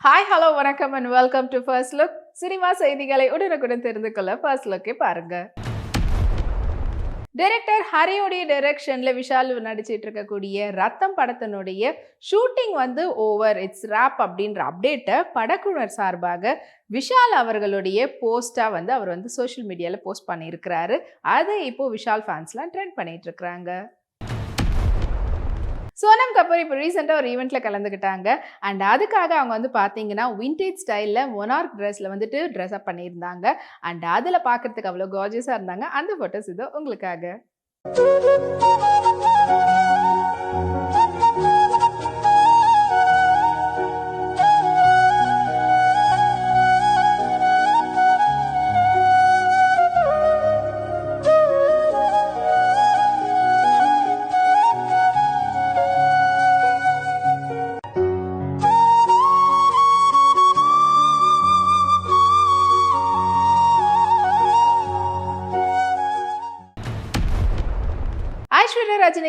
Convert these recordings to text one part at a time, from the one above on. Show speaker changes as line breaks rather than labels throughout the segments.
Hi hello வணக்கம் and welcome to First Look cinema செய்திகளை உடனுக்குடன் தெரிந்து கொள்ள ஃபர்ஸ்ட் லுக்கே பாருங்க. டைரக்டர் ஹரியோடைய டைரக்ஷனில் விஷால் நடிச்சிட்டு இருக்கக்கூடிய ரத்தம் படத்தினுடைய ஷூட்டிங் வந்து ஓவர் இட்ஸ் ரேப் அப்படின்ற அப்டேட்டை படக்குழுவர் சார்பாக விஷால் அவர்களுடைய போஸ்ட்டாக வந்து அவர் வந்து சோஷியல் மீடியாவில் போஸ்ட் பண்ணியிருக்கிறாரு. அதை இப்போ விஷால் ஃபேன்ஸ்லாம் ட்ரெண்ட் பண்ணிகிட்டு இருக்கிறாங்க. சோனம் கபூர் இப்போ ரீசெண்டாக ஒரு ஈவெண்ட்டில் கலந்துக்கிட்டாங்க. அண்ட் அதுக்காக அவங்க வந்து பார்த்தீங்கன்னா விண்டேஜ் ஸ்டைலில் மொனார்க் ட்ரெஸ்ஸில் வந்துட்டு ட்ரெஸ் அப் பண்ணியிருந்தாங்க. அண்ட் அதில் பார்க்கறதுக்கு அவ்வளோ கார்ஜியஸாக இருந்தாங்க. அந்த ஃபோட்டோஸ் இதோ உங்களுக்காக.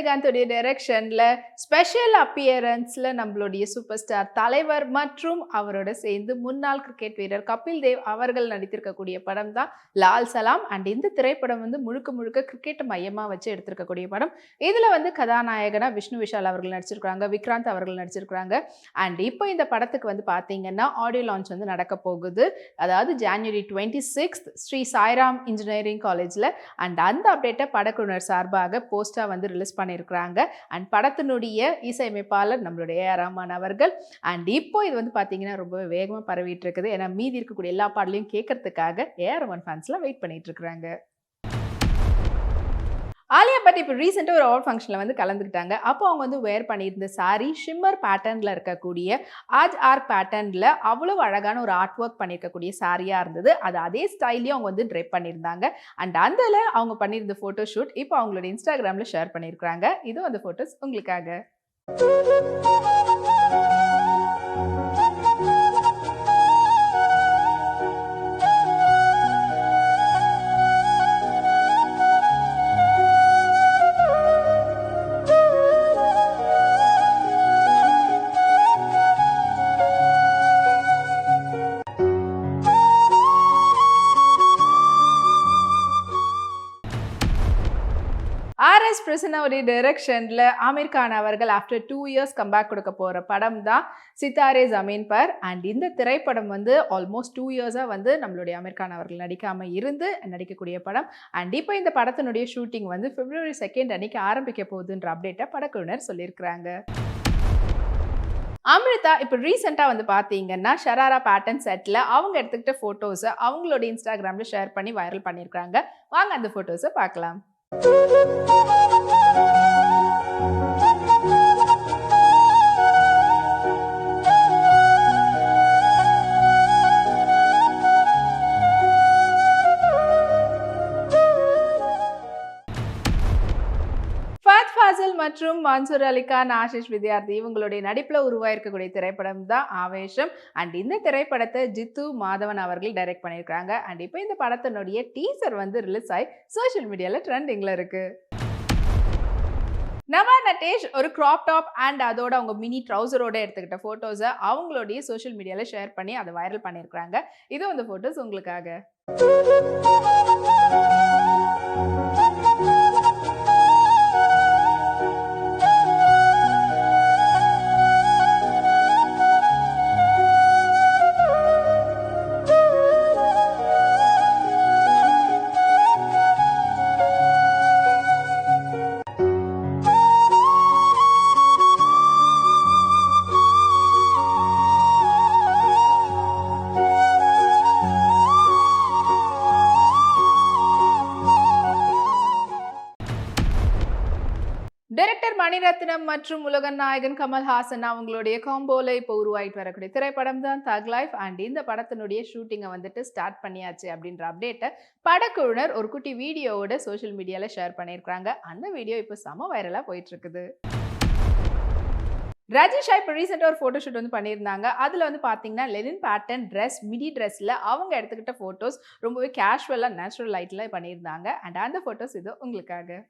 ஐஸ்வர்யா ரஜினிகாந்தோடைய டைரக்ஷனில் ஸ்பெஷல் அப்பியரன்ஸில் நம்மளுடைய சூப்பர் ஸ்டார் தலைவர் மற்றும் அவரோட சேர்ந்து முன்னாள் கிரிக்கெட் வீரர் கபில் தேவ் அவர்கள் நடித்திருக்கக்கூடிய படம் தான் லால் சலாம். அண்ட் இந்த திரைப்படம் வந்து முழுக்க முழுக்க கிரிக்கெட் மையமாக வச்சு எடுத்திருக்கக்கூடிய படம். இதில் வந்து கதாநாயகனா விஷ்ணு விஷால் அவர்கள் நடிச்சிருக்கிறாங்க விக்ராந்த் அவர்கள் நடிச்சிருக்கிறாங்க. அண்ட் இப்போ இந்த படத்துக்கு வந்து பார்த்தீங்கன்னா ஆடியோ லான்ச் வந்து நடக்க போகுது. அதாவது January twenty sixth Sri Sairam engineering காலேஜில் அண்ட் அந்த அப்டேட்டை படக்குழுவினர் சார்பாக போஸ்டாக வந்து ரிலீஸ் பண்ணியிருக்கிறாங்க. அண்ட் படத்தினுடைய இசையமைப்பாளர் நம்மளுடைய ஏ ஆர் ரஹ்மான் அவர்கள். அண்ட் இப்போ இது வந்து பார்த்தீங்கன்னா ரொம்ப வேகமாக பரவிட்டு இருக்குது. ஏன்னா மீதி இருக்கக்கூடிய எல்லா பாடலையும் கேட்கறதுக்காக ஏ ஆர் ரஹ்மான் ஃபேன்ஸ்லாம் வெயிட் பண்ணிட்டு இருக்கிறாங்க. ஆலியா பட் இப்போ ரீசெண்டாக ஒரு அவார்ட் ஃபங்க்ஷனில் வந்து கலந்துக்கிட்டாங்க. அப்போ அவங்க வந்து வேர் பண்ணியிருந்த சாரி ஷிம்மர் பேட்டர்னில் இருக்கக்கூடிய ஆஜ் ஆர் பேட்டர்னில் அவ்வளோ அழகான ஒரு ஆர்ட் ஒர்க் பண்ணியிருக்கக்கூடிய சாரியாக இருந்தது. அது அதே ஸ்டைல்லையும் அவங்க வந்து ட்ரெப் பண்ணியிருந்தாங்க. அண்ட் அதில் அவங்க பண்ணியிருந்த ஃபோட்டோ ஷூட் இப்போ அவங்களோட இன்ஸ்டாகிராமில் ஷேர் பண்ணியிருக்கிறாங்க. இதுவும் அந்த ஃபோட்டோஸ் உங்களுக்காக. ஆர்எஸ் பிரசன்னாவுடைய டைரக்ஷனில் ஆமீர் கான் அவர்கள் ஆஃப்டர் டூ இயர்ஸ் கம்பேக் கொடுக்க போகிற படம் தான் சித்தாரே ஜமீன் பர். அண்ட் இந்த திரைப்படம் வந்து ஆல்மோஸ்ட் டூ இயர்ஸாக வந்து நம்மளுடைய ஆமீர் கான் அவர்கள் நடிக்காமல் இருந்து நடிக்கக்கூடிய படம். அண்ட் இப்போ இந்த படத்தினுடைய ஷூட்டிங் வந்து பிப்ரவரி செகண்ட் அன்னைக்கு ஆரம்பிக்க போகுதுன்ற அப்டேட்டை படக்குழுவினர் சொல்லியிருக்கிறாங்க. அமிர்தா இப்போ ரீசெண்டாக வந்து பார்த்தீங்கன்னா ஷராரா பேட்டர்ன் செட்டில் அவங்க எடுத்துக்கிட்ட ஃபோட்டோஸை அவங்களோட இன்ஸ்டாகிராமில் ஷேர் பண்ணி வைரல் பண்ணியிருக்காங்க வாங்க அந்த ஃபோட்டோஸை பார்க்கலாம். மன்சூர் அலிகான் ஆஷிஷ் வித்யார்த்தி இவங்களுடைய நடிப்பில் உருவாயிருக்கக்கூடிய திரைப்படம் தான் ஆவேஷம். அண்ட் இந்த திரைப்படத்தை ஜித்து மாதவன் அவர்கள் டைரக்ட் பண்ணியிருக்காங்க அண்ட் இப்போ இந்த படத்தினுடைய டீசர் வந்து ரிலீஸ் ஆகி சோஷியல் மீடியாவில் ட்ரெண்டிங்கில் இருக்கு. நவா நட்டேஷ் ஒரு க்ராப் டாப் அண்ட் அதோட அவங்க மினி ட்ரௌசரோட எடுத்துக்கிட்ட ஃபோட்டோஸை அவங்களுடைய சோஷியல் மீடியாவில் ஷேர் பண்ணி அதை வைரல் பண்ணியிருக்காங்க இது அந்த ஃபோட்டோஸ் உங்களுக்காக. மற்றும் உலக நாயகன் கமல்ஹாசன் அவங்களுடைய காம்போல இப்போ உருவாயிட்டு வரக்கூடிய திரைப்படம் தான் தக் லைஃப் அண்ட் இந்த படத்தினுடைய ஷூட்டிங்கை வந்துட்டு ஸ்டார்ட் பண்ணியாச்சு அப்படின்ற அப்டேட்டை படக்குழுவினர் ஒரு குட்டி வீடியோவோட சோஷியல் மீடியாவில் ஷேர் பண்ணியிருக்காங்க அந்த வீடியோ இப்போ செம வைரலாக போயிட்டு இருக்குது ரஜிஷா இப்போ ரீசெண்டாக ஒரு ஃபோட்டோ ஷூட் வந்து பண்ணியிருந்தாங்க. அதில் வந்து பார்த்தீங்கன்னா லெனின் பேட்டர்ன் ட்ரெஸ் மிடி ட்ரெஸ்ஸில் அவங்க எடுத்துக்கிட்ட ஃபோட்டோஸ் ரொம்பவே கேஷுவலாக நேச்சுரல் லைட்டில் பண்ணியிருந்தாங்க. அண்ட் அந்த ஃபோட்டோஸ் இது உங்களுக்காக.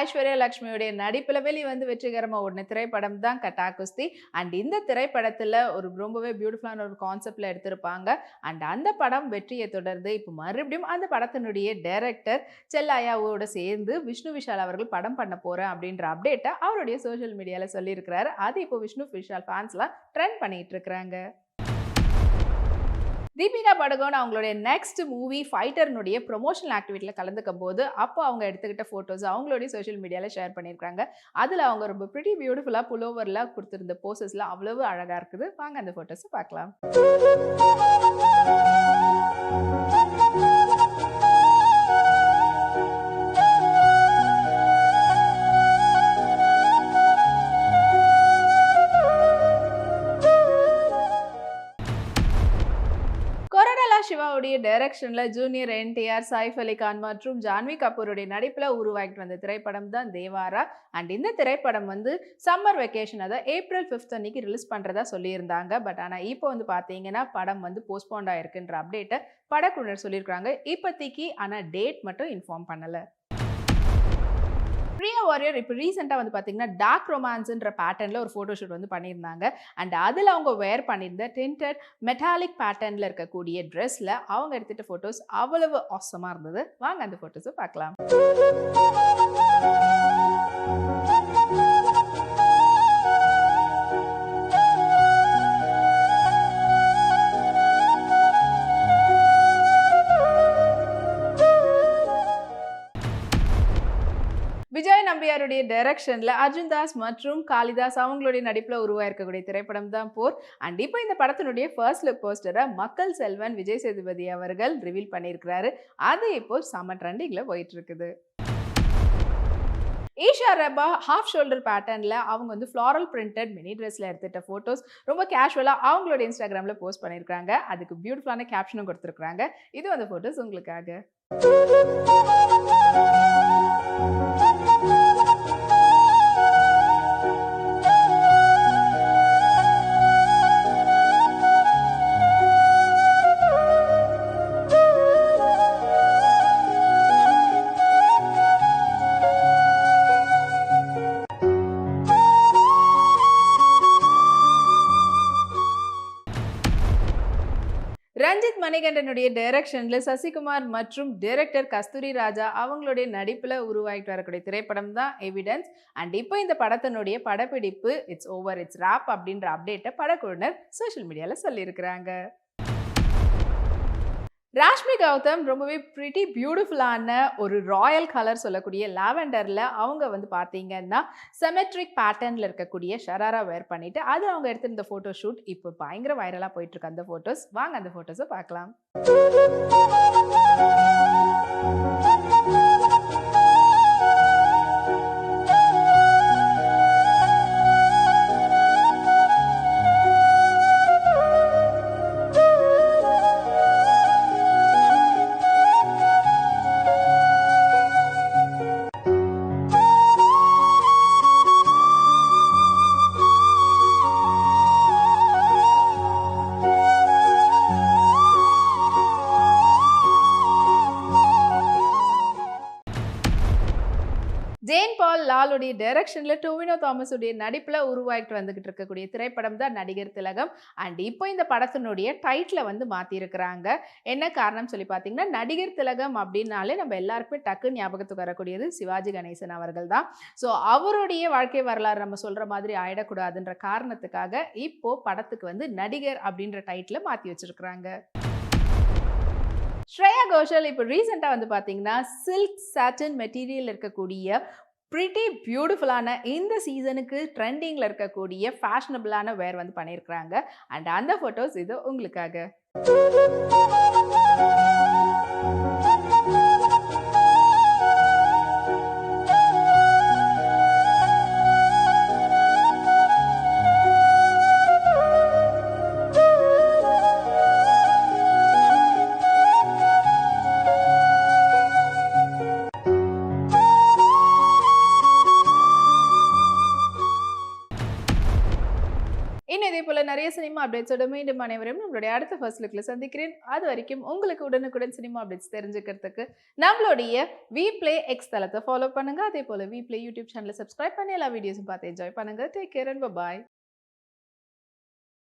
ஐஸ்வர்யா லக்ஷ்மியுடைய நடிப்பில் வெளிவந்து வெற்றிகரமாக ஒன்று திரைப்படம் தான் கட்டா குஸ்தி அண்ட் இந்த திரைப்படத்தில் ஒரு ரொம்பவே பியூட்டிஃபுல்லான ஒரு கான்செப்டில் எடுத்திருப்பாங்க. அண்ட் அந்த படம் வெற்றியை தொடர்ந்து இப்போ மறுபடியும் அந்த படத்தினுடைய டைரக்டர் செல்லாயாவோட சேர்ந்து விஷ்ணு விஷால் அவர்கள் படம் பண்ண போகிறேன் அப்படின்ற அப்டேட்டை அவருடைய சோஷியல் மீடியாவில் சொல்லியிருக்கிறாரு. அது இப்போ விஷ்ணு விஷால் ஃபேன்ஸ்லாம் ட்ரெண்ட் பண்ணிகிட்டு இருக்கிறாங்க. தீபிகா படுகோன் அவங்களுடைய நெக்ஸ்ட் மூவி ஃபைட்டர்னுடைய ப்ரொமோஷனல் ஆக்டிவிட்டியில் கலந்துக்கும் போது அப்போ அவங்க எடுத்துக்கிட்ட ஃபோட்டோஸ் அவங்களுடைய சோஷியல் மீடியாவில் ஷேர் பண்ணியிருக்காங்க அதில் அவங்க ரொம்ப ப்ரிட்டி பியூட்டிஃபுல்லாக புலோவரில் கொடுத்துருந்த போசஸ்லாம் அவ்வளவு அழகாக இருக்குது. வாங்க அந்த ஃபோட்டோஸை பார்க்கலாம். சிவாவுடைய டைரக்ஷன்ல ஜூனியர் என்டிஆர் சைஃப் அலி கான் மற்றும் ஜான்வி கபூருடைய நடிப்புல உருவாக்கிட்டு வந்த திரைப்படம் தான் தேவாரா? அண்ட் இந்த திரைப்படம் வந்து சம்மர் வெக்கேஷன் அதை ஏப்ரல் ஃபிஃப்த் அன்னைக்கு ரிலீஸ் பண்றதா சொல்லியிருந்தாங்க. பட் ஆனா இப்போ வந்து பாத்தீங்கன்னா படம் வந்து போஸ்ட்போண்ட் ஆயிருக்குன்ற அப்டேட்டை படக்குழுவினர் சொல்லியிருக்காங்க இப்போதைக்கு ஆனா டேட் மட்டும் இன்ஃபார்ம் பண்ணல. பிரியா வாரியர் இப்போ ரீசெண்டாக வந்து பார்த்தீங்கன்னா டார்க் ரொமான்ஸுன்ற பேட்டர்னில் ஒரு ஃபோட்டோஷூட் வந்து பண்ணியிருந்தாங்க. அண்ட் அதில் அவங்க வேர் பண்ணியிருந்த டென்டட் மெட்டாலிக் பேட்டர்னில் இருக்கக்கூடிய ட்ரெஸ்ஸில் அவங்க எடுத்துகிட்ட ஃபோட்டோஸ் அவ்வளவு ஆசமாக இருந்தது. வாங்க அந்த ஃபோட்டோஸை பார்க்கலாம். டைரக்ஷன்ல அர்ஜுன் தாஸ் மற்றும் காளிதாஸ் அவங்களுடைய நடிப்பில் உருவாயிருக்கக்கூடிய திரைப்படம் தான் போர். அண்ட் இப்போ இந்த படத்தினுடைய ஃபர்ஸ்ட் லுக் போஸ்டரை மக்கள் செல்வன் விஜய் சேதுபதி அவர்கள் ரிவீல் பண்ணியிருக்கிறாரு. அது இப்போ செம ட்ரெண்டிங்கில் போயிட்டு இருக்குது ஈஷா ரபா ஹாஃப் ஷோல்டர் பேட்டர்னில் அவங்க வந்து ஃப்ளாரல் பிரிண்டட் மினி ட்ரெஸ்ஸில் எடுத்துகிட்ட ஃபோட்டோஸ் ரொம்ப கேஷுவலாக அவங்களோட இன்ஸ்டாகிராமில் போஸ்ட் பண்ணியிருக்காங்க அதுக்கு பியூட்டிஃபுல்லான கேப்ஷனும் கொடுத்துருக்காங்க இது அந்த ஃபோட்டோஸ் உங்களுக்காக. மணிகண்டனுடைய டைரக்ஷன்ல சசிகுமார் மற்றும் டைரக்டர் கஸ்தூரி ராஜா அவங்களுடைய நடிப்பில் உருவாகிட்டு வரக்கூடிய திரைப்படம் தான் எவிடன்ஸ் அண்ட் இப்போ இந்த படத்தினுடைய படப்பிடிப்பு இட்ஸ் ஓவர் இட்ஸ் ராப் அப்படின்ற அப்டேட்டை படக்குழுவினர் சோஷியல் மீடியாவில் சொல்லியிருக்கிறாங்க. ராஷ்மி கௌதம் ரொம்பவே ப்ரிட்டி பியூட்டிஃபுல்லான ஒரு ராயல் கலர் சொல்லக்கூடிய லாவெண்டரில் அவங்க வந்து பார்த்தீங்கன்னா செமெட்ரிக் பேட்டர்னில் இருக்கக்கூடிய ஷராரா வேர் பண்ணிவிட்டு அது அவங்க எடுத்திருந்த ஃபோட்டோ ஷூட் இப்போ பயங்கர வைரலாக போயிட்டுருக்கு அந்த ஃபோட்டோஸ் வாங்க அந்த ஃபோட்டோஸை பார்க்கலாம். அவருடைய டைரக்ஷனில் டொவினோ தாமஸுடைய நடிப்பில் உருவாகிட்டு வந்துக்கிட்டு இருக்கக்கூடிய திரைப்படம் தான் நடிகர் திலகம். அண்ட் இப்போ இந்த படத்தினுடைய டைட்டிலை வந்து மாற்றிருக்கிறாங்க என்ன காரணம் சொல்லி பார்த்தீங்கன்னா நடிகர் திலகம் அப்படின்னாலே நம்ம எல்லாருக்குமே டக்கு ஞாபகத்துக்கு வரக்கூடியது சிவாஜி கணேசன் அவர்கள் தான். ஸோ அவருடைய வாழ்க்கை வரலாறு நம்ம சொல்கிற மாதிரி ஆயிடக்கூடாதுன்ற காரணத்துக்காக இப்போ படத்துக்கு வந்து நடிகர் அப்படின்ற டைட்டிலை மாற்றி வச்சிருக்கிறாங்க. ஸ்ரேயா கோஷல் இப்போ ரீசெண்டாக வந்து பார்த்தீங்கன்னா சில்க் சாட்டன் மெட்டீரியல் இருக்கக்கூடிய ப்ரிட்டி பியூட்டிஃபுல்லான இந்த சீசனுக்கு ட்ரெண்டிங்கில் இருக்கக்கூடிய ஃபேஷனபிளான வேர் வந்து பண்ணியிருக்கிறாங்க அண்ட் அந்த ஃபோட்டோஸ் இது உங்களுக்காக. இன்னும் இதே போல நிறைய சினிமா அப்டேட்ஸோட மீண்டும் அனைவரும் நம்மளுடைய அடுத்த ஃபர்ஸ்ட் லுக்ல சந்திக்கிறேன். அது வரைக்கும் உங்களுக்கு உடனுக்குடன் சினிமா அப்டேட்ஸ் தெரிஞ்சுக்கிறதுக்கு நம்மளுடைய வி பிளே எக்ஸ் தளத்தை ஃபாலோ பண்ணுங்க. அதே போல வி பிளே யூடியூப் சேனலை சப்ஸ்கிரைப் பண்ணி எல்லா வீடியோஸும் பார்த்து என்ஜாய் பண்ணுங்க. Take care and bye